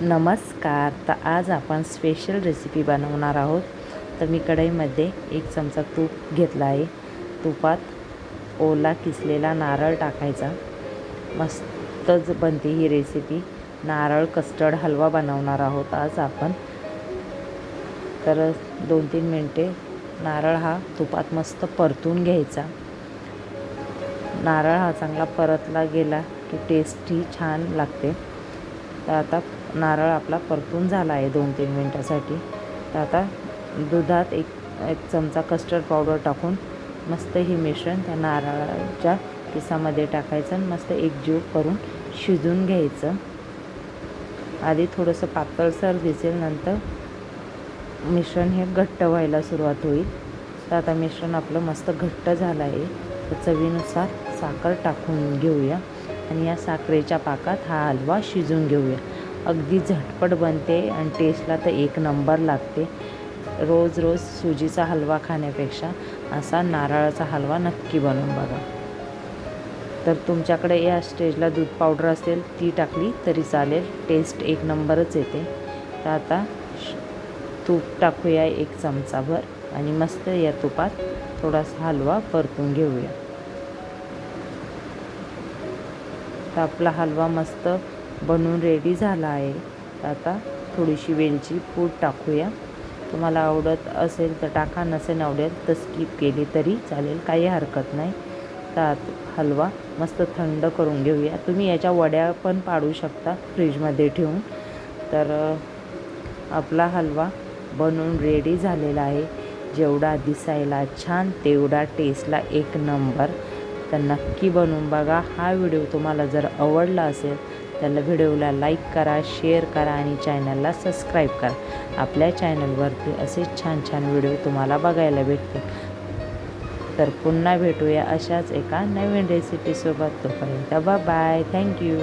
नमस्कार. तर आज आपण स्पेशल रेसिपी बनवणार आहोत. तर मी कढईमध्ये एक चमचा तूप घेतला आहे. तुपात ओला किसलेला नारळ टाकायचा. मस्तच बनते ही रेसिपी नारळ कस्टर्ड हलवा बनवणार आहोत आज आपण. तर दोन तीन मिनटे नारळ हा तुपात मस्त परतून घ्यायचा. नारळ हा चांगला परतला गेला की टेस्टही छान लागते. तर आता नारळ आपला परतून झाला आहे दोन तीन मिनटासाठी. तर आता दुधात एक एक चमचा कस्टर्ड पावडर टाकून मस्त हे मिश्रण त्या नारळाच्या किसामध्ये टाकायचं आणि मस्त एकजीव करून शिजून घ्यायचं. आधी थोडंसं पातळसर दिसेल नंतर मिश्रण हे घट्ट व्हायला सुरुवात होईल. तर आता मिश्रण आपलं मस्त घट्ट झालं आहे. तर चवीनुसार साखर टाकून घेऊया. आणि या साखरेच्या पाकात हा हलवा शिजून घेऊया. अगदी झटपट बनते आणि टेस्टला तर एक नंबर लागते. रोज रोज सुजीचा हलवा खाण्यापेक्षा असा नारळाचा हलवा नक्की बनवून बघा. तर तुमच्याकडे या स्टेजला दूध पावडर असेल ती टाकली तरी चालेल. टेस्ट एक नंबरच येते. तर आता तूप टाकूया एक चमचाभर आणि मस्त या तुपात थोडासा हलवा परतून घेऊया. तर आपला हलवा मस्त बनून रेडी झाला आहे. तर आता थोडीशी वेलची पूड टाकूया. तुम्हाला आवडत असेल तर टाका नसेल आवडेल तर स्किप केली तरी चालेल काही हरकत नाही. तर हलवा मस्त थंड करून घेऊया. तुम्ही याच्या वड्या पण पाडू शकता फ्रीजमध्ये ठेवून. तर आपला हलवा बनवून रेडी झालेला आहे. जेवढा दिसायला छान तेवढा टेस्टला एक नंबर तर नक्की बनवून बघा. हा व्हिडिओ तुम्हाला जर आवडला असेल तर व्हिडिओला लाईक करा शेअर करा आणि चॅनलला सबस्क्राईब करा. आपल्या चॅनलवरती असे छान छान व्हिडिओ तुम्हाला बघायला भेटते तर पुन्हा भेटूया अशाच एका नवीन रेसिपीसोबत तोपर्यंत बाय थँक्यू